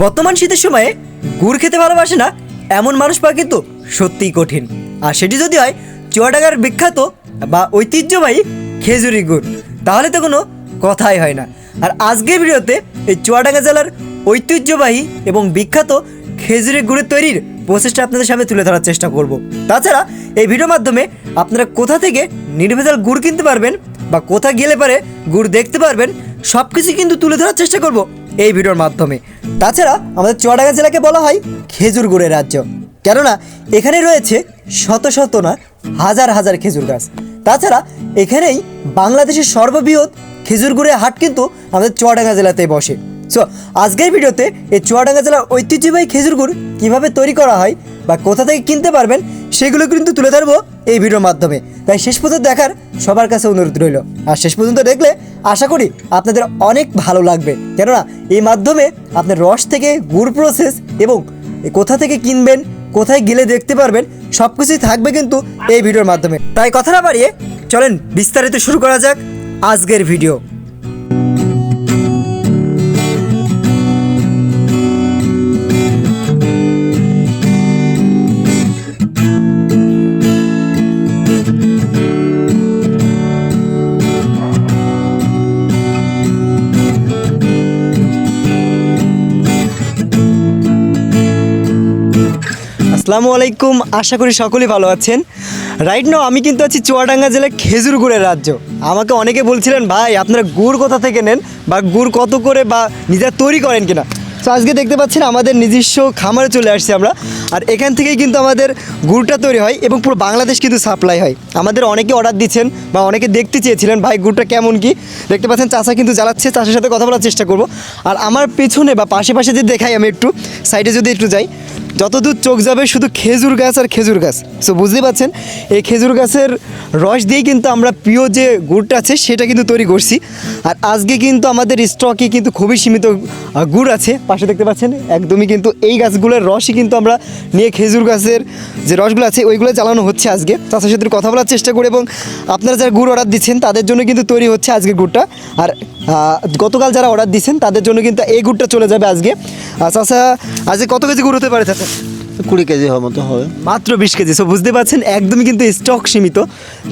বর্তমান শীতের সময়ে গুড় খেতে ভালোবাসে না এমন মানুষ পাওয়া কিন্তু সত্যিই কঠিন। আর সেটি যদি হয় চুয়াডাঙ্গার বিখ্যাত বা ঐতিহ্যবাহী খেজুরি গুড়, তাহলে তো কোনো কথাই হয় না। আর আজকের ভিডিওতে এই চুয়াডাঙ্গা জেলার ঐতিহ্যবাহী এবং বিখ্যাত খেজুরি গুড়ের তৈরির প্রচেষ্টা আপনাদের সামনে তুলে ধরার চেষ্টা করব। তাছাড়া এই ভিডিওর মাধ্যমে আপনারা কোথা থেকে নির্ভেজাল গুড় কিনতে পারবেন বা কোথা গেলে পারে গুড় দেখতে পারবেন সব কিছু কিন্তু তুলে ধরার চেষ্টা করব এই ভিডিওর মাধ্যমে। তাছাড়া আমাদের চুয়াডাঙ্গা জেলাকে বলা হয় খেজুর গুড়ের রাজ্য। কেননা এখানে রয়েছে শত শত না হাজার হাজার খেজুর গাছ। তাছাড়া এখানেই বাংলাদেশের সর্ববৃহৎ খেজুর গুড়ের হাট কিন্তু আমাদের চুয়াডাঙ্গা জেলাতেই বসে। সো আজকের ভিডিওতে এই চুয়াডাঙ্গা জেলার ঐতিহ্যবাহী খেজুর গুড় কীভাবে তৈরি করা হয় বা কোথা থেকে কিনতে পারবেন, সেগুলো কিন্তু তুলে ধরবো এই ভিডিওর মাধ্যমে। তাই শেষ পর্যন্ত দেখার সবার কাছে অনুরোধ রইল। আর শেষ পর্যন্ত দেখলে আশা করি আপনাদের অনেক ভালো লাগবে। কেননা এই মাধ্যমে আপনার রস থেকে গুড় প্রসেস এবং কোথা থেকে কিনবেন, কোথায় গেলে দেখতে পারবেন সব কিছুই থাকবে কিন্তু এই ভিডিওর মাধ্যমে। তাই কথা না বাড়িয়ে চলেন বিস্তারিত শুরু করা যাক আজকের ভিডিও। আসসালামু আলাইকুম, আশা করি সকলেই ভালো আছেন। রাইট নাও আমি কিন্তু আছি চুয়াডাঙ্গা জেলার খেজুর গুড়ের রাজ্য। আমাকে অনেকে বলছিলেন, ভাই, আপনারা গুড় কোথা থেকে নেন? বা গুড় কত করে বা নিজেরা তৈরি করেন কিনা? তো আজকে দেখতে পাচ্ছেন আমাদের নিজস্ব খামারে চলে আসছি আমরা। আর এখান থেকেই কিন্তু আমাদের গুড়টা তৈরি হয় এবং পুরো বাংলাদেশ কিন্তু সাপ্লাই হয়। আমাদের অনেকে অর্ডার দিচ্ছেন বা অনেকে দেখতে চেয়েছিলেন, ভাই, গুড়টা কেমন কি? দেখতে পাচ্ছেন চাষা কিন্তু জ্বালাচ্ছে চাষের সাথে কথা বলার চেষ্টা করব। আর আমার পেছনে বা পাশে পাশে যদি দেখাই আমি একটু সাইডে যদি একটু যাই যতদূর চোখ যাবে শুধু খেজুর গাছ আর খেজুর গাছ। সো বুঝতেই পারছেন? এই খেজুর গাছের রস দিয়েই কিন্তু আমরা প্রিয় যে গুড়টা আছে, সেটা কিন্তু তৈরি করছি। আর আজকে কিন্তু আমাদের স্টকে কিন্তু খুবই সীমিত গুড় আছে। পাশে দেখতে পাচ্ছেন? একদমই কিন্তু এই গাছগুলোর রসই কিন্তু আমরা নিয়ে খেজুর গাছের যে রসগুলো আছে, ওইগুলো চালানো হচ্ছে আজকে। চাষের সাথে কথা বলার চেষ্টা করি এবং আপনারা যারা গুড় অর্ডার দিচ্ছেন, তাদের জন্য কিন্তু তৈরি হচ্ছে আজকে গুড়টা। আর গতকাল যারা অর্ডার দিচ্ছেন, তাদের জন্য কিন্তু এই গুড়টা চলে যাবে আজকে। চাষা, আজকে কত কেজি গুড় হতে পারে কুড়ি কেজি হওয়ার মতো হবে। মাত্র বিশ কেজি। সো বুঝতে পারছেন একদমই কিন্তু স্টক সীমিত।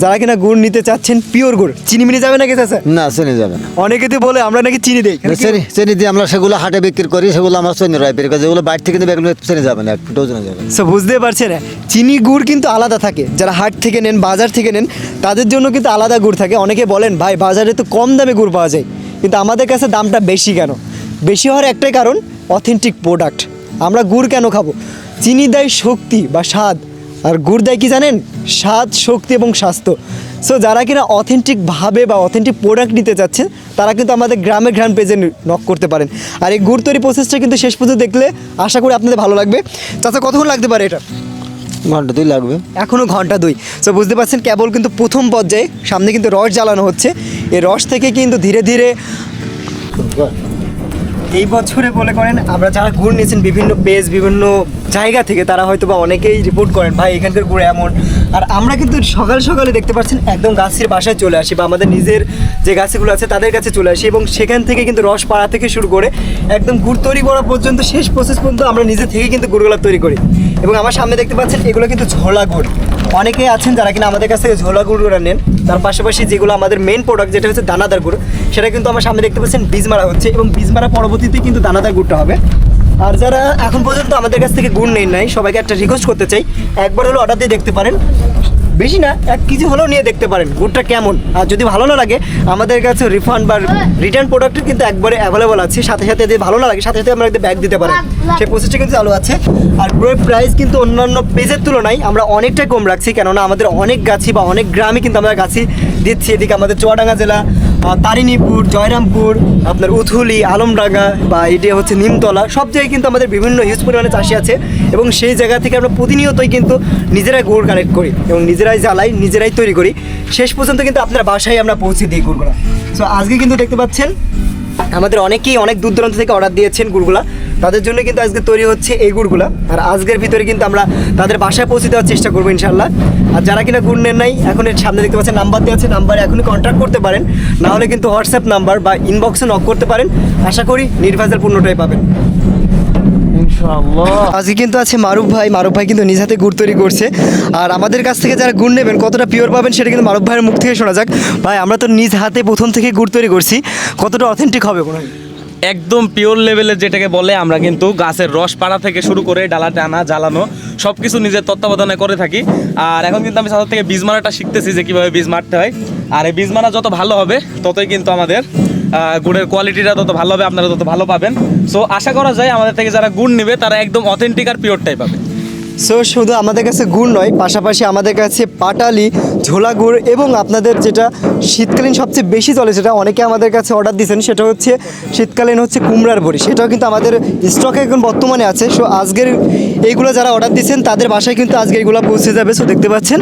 যারা কিনা গুড় নিতে চাচ্ছেন পিওর গুড়। চিনি মিনি যাবে নাকি স্যার না চেনে যাবে না। অনেকে তো বলে আমরা নাকি চিনি দেই। চেনি চেনি দিয়ে আমরা সেগুলো হাটে বিক্রি করি সেগুলো আমরা চেনি রায় বের করি। যেগুলো বাইরে থেকে কিন্তু এগুলো চেনে যাবে না একটু চেনে যাবে সো বুঝতে পারছেন চিনি গুড় কিন্তু আলাদা থাকে। যারা হাট থেকে নেন বাজার থেকে নেন তাদের জন্য কিন্তু আলাদা গুড় থাকে। অনেকে বলেন ভাই বাজারে তো কম দামে গুড় পাওয়া যায়। কিন্তু আমাদের কাছে দামটা বেশি কেন? বেশি হওয়ার একটাই কারণ অথেন্টিক প্রোডাক্ট আমরা গুড় কেন খাব? চিনি দেয় শক্তি বা স্বাদ। আর গুড় দেয় কি জানেন? স্বাদ শক্তি এবং স্বাস্থ্য। সো যারা কিনা অথেন্টিকভাবে বা অথেন্টিক প্রোডাক্ট নিতে চাচ্ছেন তারা কিন্তু আমাদের গ্রামে গ্রাম পেজে নক করতে পারেন। আর এই গুড় তৈরি প্রসেসটা কিন্তু শেষ পর্যন্ত দেখলে আশা করি আপনাদের ভালো লাগবে। চাচা কতক্ষণ লাগতে পারে এটা? ঘণ্টা দুই লাগবে। এখনও ঘণ্টা দুই। সো বুঝতে পারছেন কেবল কিন্তু প্রথম পর্যায়ে সামনে কিন্তু রস জ্বালানো হচ্ছে। এই রস থেকে কিন্তু ধীরে ধীরে এই বছরে বলে করেন, আমরা যারা গুড় নিয়েছেন বিভিন্ন পেজ বিভিন্ন জায়গা থেকে, তারা হয়তো বা অনেকেই রিপোর্ট করেন, ভাই, এখানকার গুড় এমন। আর আমরা কিন্তু সকাল সকালে দেখতে পাচ্ছেন, একদম গাছের বাসায় চলে আসি বা আমাদের নিজের যে গাছগুলো আছে, তাদের কাছে চলে আসি এবং সেখান থেকে কিন্তু রস পাড়া থেকে শুরু করে একদম গুড় তৈরি করা পর্যন্ত শেষ প্রসেস পর্যন্ত আমরা নিজে থেকে কিন্তু গুড়গুলো তৈরি করি। এবং আমার সামনে দেখতে পাচ্ছেন, এগুলো কিন্তু ঝোলা গুড় অনেকেই আছেন যারা কিনা আমাদের কাছে ঝোলা গুড়গুলো নেন তার পাশাপাশি যেগুলো আমাদের মেন প্রোডাক্ট যেটা হচ্ছে দানাদার গুড়, সেটা কিন্তু আমার সামনে দেখতে পাচ্ছেন বীজ মারা হচ্ছে এবং বীজ মারা পরবর্তীতে কিন্তু দানাদার গুড়টা হবে। আর যারা এখন পর্যন্ত আমাদের কাছ থেকে গুড় নেই নাই, সবাইকে একটা রিকোয়েস্ট করতে চাই, একবার হলো অর্ডার দিয়ে দেখতে পারেন। বেশি না, এক কেজি হলেও নিয়ে দেখতে পারেন, গুড়টা কেমন। আর যদি ভালো না লাগে, আমাদের কাছে রিফান্ড বা রিটার্ন প্রোডাক্ট কিন্তু একবারে অ্যাভেলেবল আছে। সাথে সাথে যদি ভালো না লাগে, সাথে সাথে আমরা ব্যাগ দিতে পারেন। সেই প্রসেসটা কিন্তু চালু আছে। আর গুড়ের প্রাইস কিন্তু অন্যান্য পেজের তুলনায় আমরা অনেকটাই কম রাখছি, কেননা আমাদের অনেক গাছি বা অনেক গ্রামে কিন্তু আমরা গাছি দিচ্ছি। এদিকে আমাদের চুয়াডাঙ্গা জেলা তারিণীপুর, জয়রামপুর, আপনার উথুলি, আলমডাঙ্গা বা এটি হচ্ছে নিমতলা, সব জায়গায় কিন্তু আমাদের বিভিন্ন হিউজ পরিমাণে চাষি আছে। এবং সেই জায়গা থেকে আমরা প্রতিনিয়তই কিন্তু নিজেরাই গুড় কালেক্ট করি এবং নিজেরাই জ্বালাই, নিজেরাই তৈরি করি। শেষ পর্যন্ত কিন্তু আপনার বাসায় আমরা পৌঁছে দিই গুড়গুলো। সো আজকে কিন্তু দেখতে পাচ্ছেন, আমাদের অনেকেই অনেক দূর দূরান্ত থেকে অর্ডার দিয়েছেন গুড়গুলা। তাদের জন্য কিন্তু আজকে তৈরি হচ্ছে এই গুড়গুলা। আর আজকের ভিতরে কিন্তু আমরা তাদের বাসায় পৌঁছে দেওয়ার চেষ্টা করব ইনশাল্লাহ আর যারা কিনা গুড় নেন নাই, এখন এর সামনে দেখতে পাচ্ছেন নাম্বার দেওয়া আছে, নাম্বারে এখনই কন্ট্যাক্ট করতে পারেন। নাহলে কিন্তু হোয়াটসঅ্যাপ নাম্বার বা ইনবক্সে নক করতে পারেন। আশা করি নির্ভেজাল পূর্ণটাই পাবেন। আজকে কিন্তু আছে মারুফ ভাই মারুফ ভাই কিন্তু নিজ হাতে গুড় তৈরি করছে। আর আমাদের কাছ থেকে যারা গুড় নেবেন কতটা পিওর পাবেন সেটা কিন্তু মারুফ ভাইয়ের মুখ থেকে শোনা যাক। ভাই আমরা তো নিজ হাতে প্রথম থেকে গুড় তৈরি করছি। কতটা অথেন্টিক হবে কোনো একদম পিওর লেভেলের যেটাকে বলে আমরা কিন্তু গাছের রস পাড়া থেকে শুরু করে ডালা টানা জ্বালানো সব কিছু নিজের তত্ত্বাবধানে করে থাকি। আর এখন কিন্তু আমি সাথে থেকে বীজ মারাটা শিখতেছি যে কীভাবে বীজ মারতে হয়। আর এই বীজ মারা যত ভালো হবে ততই কিন্তু আমাদের গুড়ের কোয়ালিটিটা তত ভালো হবে, আপনারা তত ভালো পাবেন। সো আশা করা যায় আমাদের থেকে যারা গুড় নেবে, তারা একদম অথেন্টিক আর পিওরটাই পাবে। সো শুধু আমাদের কাছে গুড় নয়, পাশাপাশি আমাদের কাছে পাটালি, ঝোলা গুড় এবং আপনাদের যেটা শীতকালীন সবচেয়ে বেশি চলে, সেটা অনেকে আমাদের কাছে অর্ডার দিয়েছেন, সেটা হচ্ছে শীতকালীন হচ্ছে কুমড়ার বড়ি। সেটাও কিন্তু আমাদের স্টকে এখন বর্তমানে আছে। সো আজকের এইগুলো যারা অর্ডার দিয়েছেন, তাদের বাসায় কিন্তু আজকে এগুলো পৌঁছে যাবে। সো দেখতে পাচ্ছেন